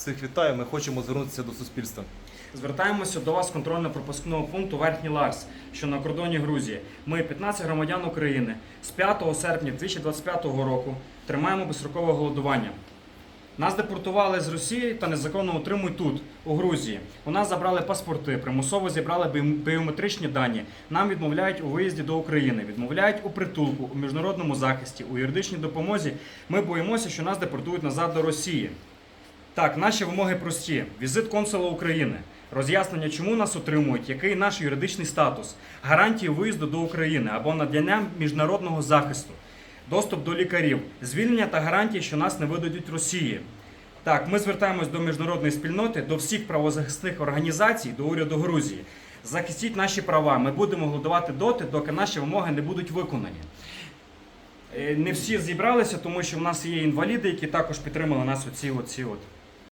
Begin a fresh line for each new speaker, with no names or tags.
всіх вітаю. Ми хочемо звернутися до суспільства.
Звертаємося до вас з контрольно-пропускного пункту Верхній Ларс, що на кордоні Грузії. Ми, 15 громадян України, з 5 серпня 2025 року тримаємо безстрокове голодування. Нас депортували з Росії та незаконно утримують тут, у Грузії. У нас забрали паспорти, примусово зібрали біометричні дані. Нам відмовляють у виїзді до України, відмовляють у притулку, у міжнародному захисті, у юридичній допомозі. Ми боїмося, що нас депортують назад до Росії. Так, наші вимоги прості: візит консула України, роз'яснення, чому нас отримують, який наш юридичний статус, гарантії виїзду до України або надання міжнародного захисту, доступ до лікарів, звільнення та гарантії, що нас не видадуть Росії. Так, ми звертаємось до міжнародної спільноти, до всіх правозахисних організацій, до уряду Грузії. Захистіть наші права. Ми будемо голодувати доти, доки наші вимоги не будуть виконані. Е, Не всі зібралися, тому що в нас є інваліди, які також підтримали нас оці, оці от